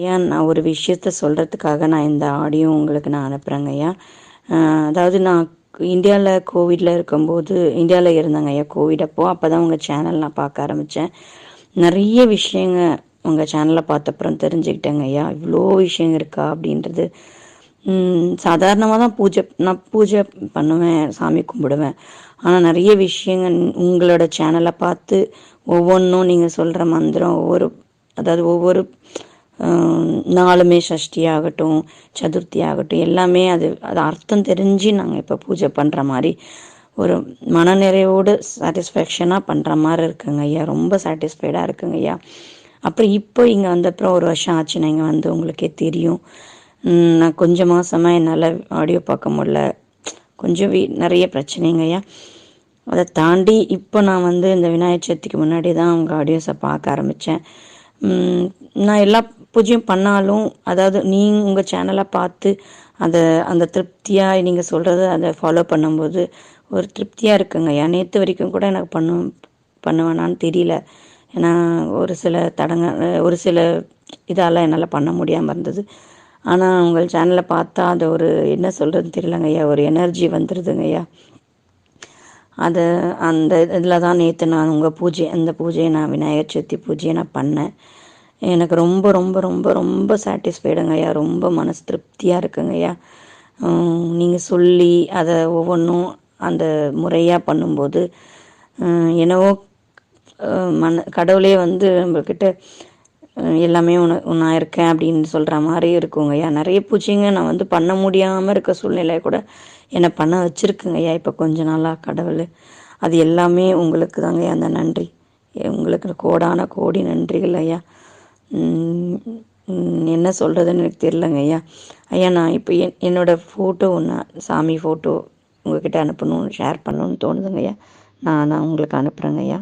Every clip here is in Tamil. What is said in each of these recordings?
ஐயா நான் ஒரு விஷயத்த சொல்கிறதுக்காக நான் இந்த ஆடியோ உங்களுக்கு நான் அனுப்புகிறேங்க ஐயா. அதாவது நான் இந்தியாவில் கோவிடில் இருக்கும்போது இந்தியாவில் இருந்தேங்க ஐயா கோவிட் அப்போ. அப்போ தான் உங்கள் சேனல் நான் பார்க்க ஆரம்பித்தேன் நிறைய விஷயங்க உங்கள் சேனலை பார்த்தப்புறம் தெரிஞ்சுக்கிட்டேங்க ஐயா. இவ்வளோ விஷயங்க இருக்கா அப்படின்றது. சாதாரணமாக தான் பூஜை நான் பூஜை பண்ணுவேன் சாமி கும்பிடுவேன். ஆனால் நிறைய விஷயங்கள் உங்களோட சேனலை பார்த்து ஒவ்வொன்றும் நீங்கள் சொல்கிற மந்திரம் ஒவ்வொரு அதாவது ஒவ்வொரு நாலுமே சஷ்டி ஆகட்டும் சதுர்த்தி ஆகட்டும் எல்லாமே அது அது அர்த்தம் தெரிஞ்சு நாங்கள் இப்போ பூஜை பண்ணுற மாதிரி ஒரு மனநிறைவோடு சாட்டிஸ்ஃபேக்ஷனாக பண்ணுற மாதிரி இருக்குங்க ஐயா. ரொம்ப சாட்டிஸ்ஃபைடாக இருக்குங்க ஐயா. அப்புறம் இப்போ இங்கே வந்தப்புறம் ஒரு வருஷம் ஆச்சுன்னா இங்கே வந்து உங்களுக்கே தெரியும். நான் கொஞ்சம் மாசமாக என்னால் ஆடியோ பார்க்க முடில கொஞ்சம் வீ நிறைய பிரச்சனைங்க ஐயா. அதை தாண்டி இப்போ நான் வந்து இந்த விநாயகர் சதுர்த்திக்கு முன்னாடி தான் உங்கள் ஆடியோஸை பார்க்க ஆரம்பித்தேன் நான் எல்லா பூஜையும் பண்ணாலும் அதாவது நீங்கள் உங்கள் சேனலை பார்த்து அதை அந்த திருப்தியாக நீங்கள் சொல்கிறத அதை ஃபாலோ பண்ணும்போது ஒரு திருப்தியாக இருக்குங்க. ஏன் நேற்று வரைக்கும் கூட எனக்கு பண்ணு பண்ணுவேனான்னு தெரியல. ஏன்னா ஒரு சில தடங்க ஒரு சில இதால் என்னால் பண்ண முடியாமல் இருந்தது. ஆனால் உங்கள் சேனலை பார்த்தா அது ஒரு என்ன சொல்கிறதுன்னு தெரியலங்க ஐயா. ஒரு எனர்ஜி வந்துடுதுங்க ஐயா. அந்த இதில் தான் நேற்று நான் உங்கள் பூஜை அந்த பூஜையை நான் விநாயகர் சதுர்த்தி பூஜையை நான் பண்ணேன். எனக்கு ரொம்ப ரொம்ப ரொம்ப ரொம்ப சாட்டிஸ்ஃபைடுங்க ஐயா. ரொம்ப மனசு திருப்தியாக இருக்குங்க ஐயா. நீங்கள் சொல்லி அதை ஒவ்வொன்றும் அந்த முறையாக பண்ணும்போது என்னவோ மன கடவுளே வந்து நம்மக்கிட்ட எல்லாமே உன நான் இருக்கேன் அப்படின்னு சொல்கிற மாதிரி இருக்குங்க ஐயா. நிறைய பூச்சிங்க நான் வந்து பண்ண முடியாமல் இருக்க சூழ்நிலை கூட என்னை பண்ண வச்சுருக்குங்க ஐயா. இப்போ கொஞ்ச நாளாக கடவுள். அது எல்லாமே உங்களுக்கு தாங்க ஐயா. அந்த நன்றி. உங்களுக்கு கோடான கோடி நன்றிகள் ஐயா. என்ன சொல்கிறதுன்னு எனக்கு தெரிலங்க ஐயா. ஐயா நான் இப்போ என் என்னோடய ஃபோட்டோ ஒன்று சாமி ஃபோட்டோ உங்ககிட்ட அனுப்பணும் ஷேர் பண்ணணும்னு தோணுதுங்க ஐயா. நான் நான் உங்களுக்கு அனுப்புகிறேங்க ஐயா.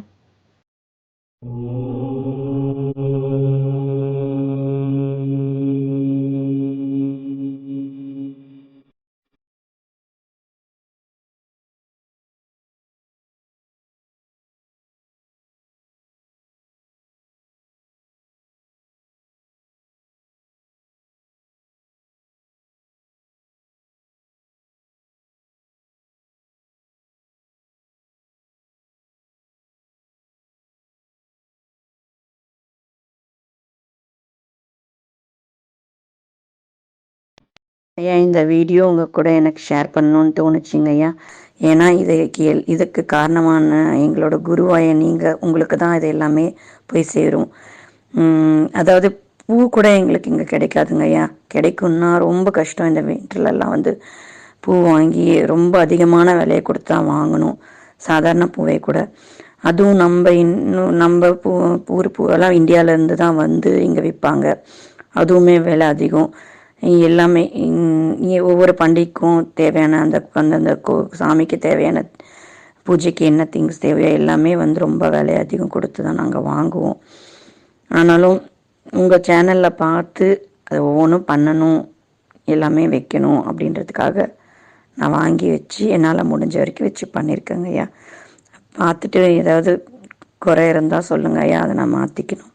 ஐயா இந்த வீடியோ உங்கள் கூட எனக்கு ஷேர் பண்ணணும்னு தோணுச்சிங்க ஐயா. ஏன்னா இதை கேள் இதுக்கு காரணமான எங்களோட குருவாய நீங்கள் உங்களுக்கு தான் இது எல்லாமே போய் சேரும். அதாவது பூ கூட எங்களுக்கு இங்கே கிடைக்காதுங்க ஐயா. கிடைக்கும்னா ரொம்ப கஷ்டம் இந்த வீட்டிலலாம் வந்து. பூ வாங்கி ரொம்ப அதிகமான விலையை கொடுத்து தான் வாங்கணும். சாதாரண பூவை கூட. அதுவும் நம்ம இன்னும் நம்ம பூ பூர் பூவெல்லாம் இந்தியாவிலேருந்து தான் வந்து இங்கே விற்பாங்க அதுவுமே விலை அதிகம். எல்லாமே ஒவ்வொரு பண்டிகைக்கும் தேவையான அந்த அந்தந்த கோ சாமிக்கு தேவையான பூஜைக்கு என்ன திங்ஸ் தேவையோ எல்லாமே வந்து ரொம்ப விலை அதிகம் கொடுத்து தான் நாங்கள் வாங்குவோம். ஆனாலும் உங்கள் சேனலில் பார்த்து அதை ஒவ்வொன்றும் பண்ணணும் எல்லாமே வைக்கணும் அப்படின்றதுக்காக நான் வாங்கி வச்சு என்னால் முடிஞ்ச வரைக்கும் வச்சு பண்ணியிருக்கேங்க ஐயா. பார்த்துட்டு ஏதாவது குறை இருந்தால் சொல்லுங்க ஐயா அதை நான் மாற்றிக்கணும்